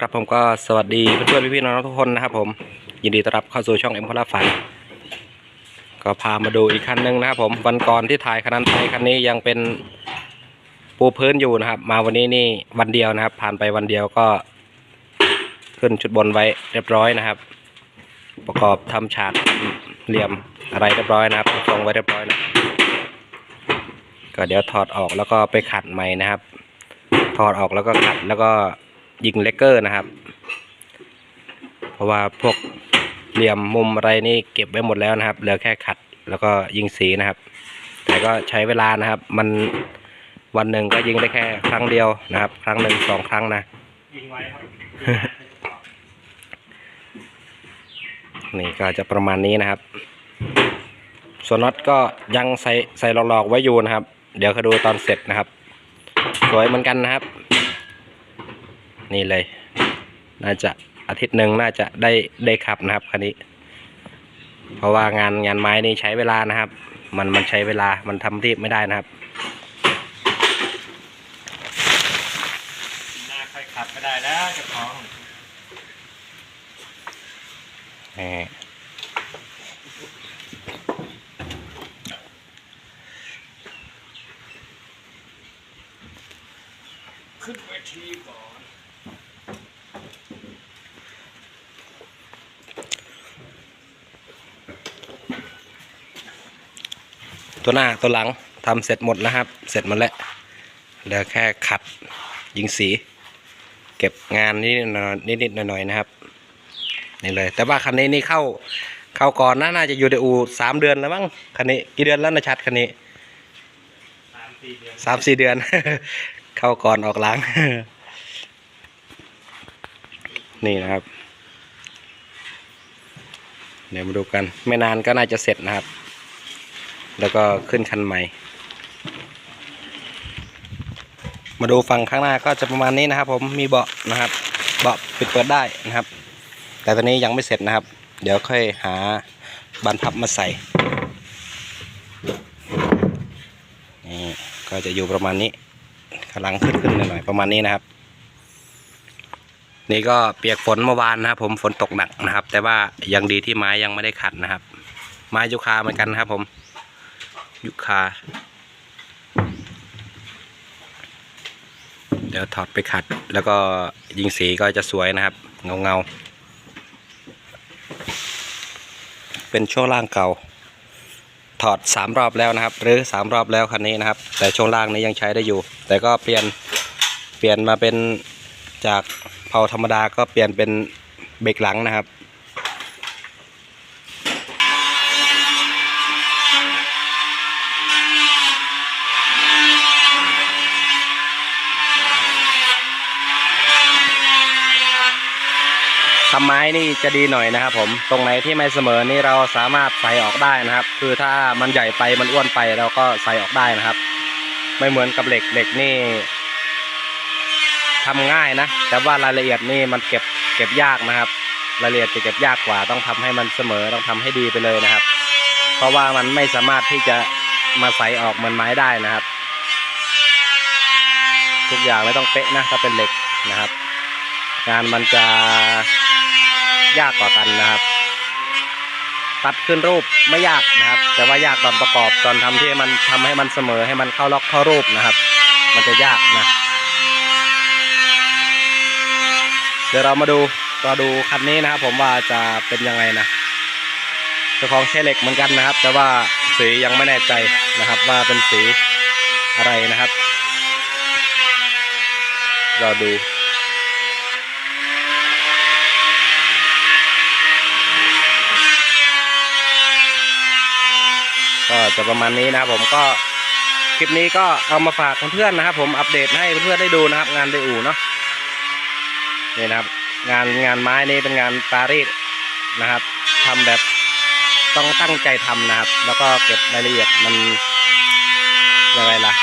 ครับผมก็สวัสดีเพื่อนๆพี่ๆน้องๆทุกคนนะครับผมยินดีต้อนรับเข้าสู่ช่องเอ็มพลาฝัน ก็พามาดูอีกคันหนึ่งนะครับผมวันก่อนที่ถ่ายคันนั้นไปคันนี้ยังเป็นปูพื้นอยู่นะครับ มาวันนี้นี่วันเดียวนะครับ ผ่านไปวันเดียวก็ ขึ้นชุดบนไว้เรียบร้อยนะครับ ประกอบทำฉากเหลี่ยมอะไรเรียบร้อยนะครับทรงไว้เรียบร้อยนะก็เดี๋ยวถอดออกแล้วก็ไปขัดใหม่นะครับ ถอดออกแล้วก็ขัดแล้วก็ ยิงเลกเกอร์นะครับ เพราะว่าพวกเหลี่ยมมุมอะไรนี่เก็บไว้หมดแล้วนะครับ เหลือแค่ขัดแล้วก็ยิงสีนะครับ แต่ก็ใช้เวลานะครับ มันวันหนึ่งก็ยิงได้แค่ครั้งเดียวนะครับ ครั้งหนึ่งสองครั้งนะยิงไว้ครับนี่ก็จะประมาณนี้นะครับ ส่วนน็อตก็ยังใส่ใส่หลอกๆไว้อยู่นะครับ เดี๋ยวเขาดูตอนเสร็จนะครับ สวยเหมือนกันนะครับ นี่เลย น่าจะอาทิตย์หนึ่งน่าจะได้ได้ขับนะครับคันนี้ เพราะว่างานงานไม้นี่ใช้เวลานะครับ มันมันใช้เวลามันทำรีบไม่ได้นะครับหน้าใครขับไม่ได้แล้วเจะของนี่ขึ้นเวทีก่อน ตัวหน้าตัวหลังทำเสร็จหมดนะครับ เสร็จหมดแล้วเหลือแค่ขัดยิงสี เก็บงานนิดๆหน่อยนิดๆหน่อยๆนะครับนี่เลย แต่ว่าคันนี้นี่เข้าเข้าก่อนนะน่าจะอยู่ในอู่สามเดือนแล้วมั้งคันนี้กี่เดือนแล้วนะชัดคันนี้สามสี่เดือนสามสี่เดือนเข้าก่อนออกหลัง นี่นะครับ เดี๋ยวมาดูกัน ไม่นานก็น่าจะเสร็จนะครับ แล้วก็ขึ้นคันใหม่ มาดูฝั่งข้างหน้าก็จะประมาณนี้นะครับ ผมมีเบาะนะครับเบาะปิดเปิดได้นะครับ แต่ตอนนี้ยังไม่เสร็จนะครับ เดี๋ยวค่อยหาบานพับมาใส่นี่ก็จะอยู่ประมาณนี้กำลังขึ้นขึ้นหน่อยประมาณนี้นะครับ นี่ก็เปียกฝนเมื่อวานนะครับ ผมฝนตกหนักนะครับ แต่ว่ายังดีที่ไม้ยังไม่ได้ขัดนะครับ ไม้ยูคาเหมือนกันนะครับผม ยูคา เดี๋ยวถอดไปขัด แล้วก็ยิงสีก็จะสวยนะครับ เงาเงาๆเป็นช่วงล่างเก่า ถอดสามรอบแล้วนะครับ หรือสามรอบแล้วคันนี้นะครับ แต่ช่วงล่างนี้ยังใช้ได้อยู่ แต่ก็เปลี่ยนเปลี่ยนมาเป็นจากเผาธรรมดาก็เปลี่ยนเป็นเบรกหลังนะครับ ทำไม้นี่จะดีหน่อยนะครับ ผมตรงไหนที่ไม่เสมอนี่เราสามารถใส่ออกได้นะครับ คือถ้ามันใหญ่ไปมันอ้วนไปเราก็ใส่ออกได้นะครับ ไม่เหมือนกับเหล็กเหล็กนี่ทำง่ายนะแต่ว่ารายละเอียดนี่มันเก็บเก็บยากนะครับ รายละเอียดจะเก็บยากกว่า ต้องทำให้มันเสมอต้องทำให้ดีไปเลยนะครับ เพราะว่ามันไม่สามารถที่จะมาใส่ออกเหมือนไม้ได้นะครับ ทุกอย่างไม่ต้องเป๊ะนะถ้าเป็นเหล็กนะครับ งานมันจะ ยากกว่ากันนะครับ ตัดขึ้นรูปไม่ยากนะครับ แต่ว่ายากตอนประกอบตอนทำที่มันทำให้มันเสมอให้มันเข้าล็อกเข้ารูปนะครับ มันจะยากนะ เดี๋ยวเรามาดูเราดูคันนี้นะครับผมว่าจะเป็นยังไงนะเจ้าของใช้เหล็กเหมือนกันนะครับ แต่ว่าสียังไม่แน่ใจนะครับ ว่าเป็นสีอะไรนะครับ เราดู ก็จะประมาณนี้นะครับผมก็คลิปนี้ก็เอามาฝากเพื่อนๆนะครับ ผมอัปเดตให้เพื่อนๆได้ดูนะครับ งานไดอู่เนาะนี่นะครับ งานงานไม้นี่เป็นงานปารีสนะครับทำแบบต้องตั้งใจทำนะครับ แล้วก็เก็บรายละเอียดมันยังไงล่ะ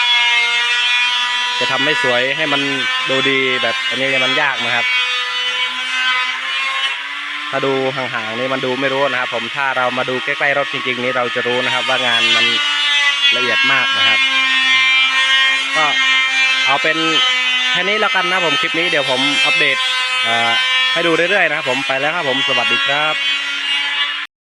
จะทำให้สวยให้มันดูดีแบบอันนี้มันยากนะครับ ถ้าดูห่างๆนี่มันดูไม่รู้นะครับ ผมถ้าเรามาดูใกล้ๆรถจริง ๆ นี้เราจะรู้นะครับ ว่างานมันละเอียดมากนะครับ ก็เอาเป็นแค่นี้แล้วกันนะผมคลิปนี้เดี๋ยวผมอัปเดตให้ดูเรื่อยๆนะครับผมไปแล้วครับผมสวัสดีครับ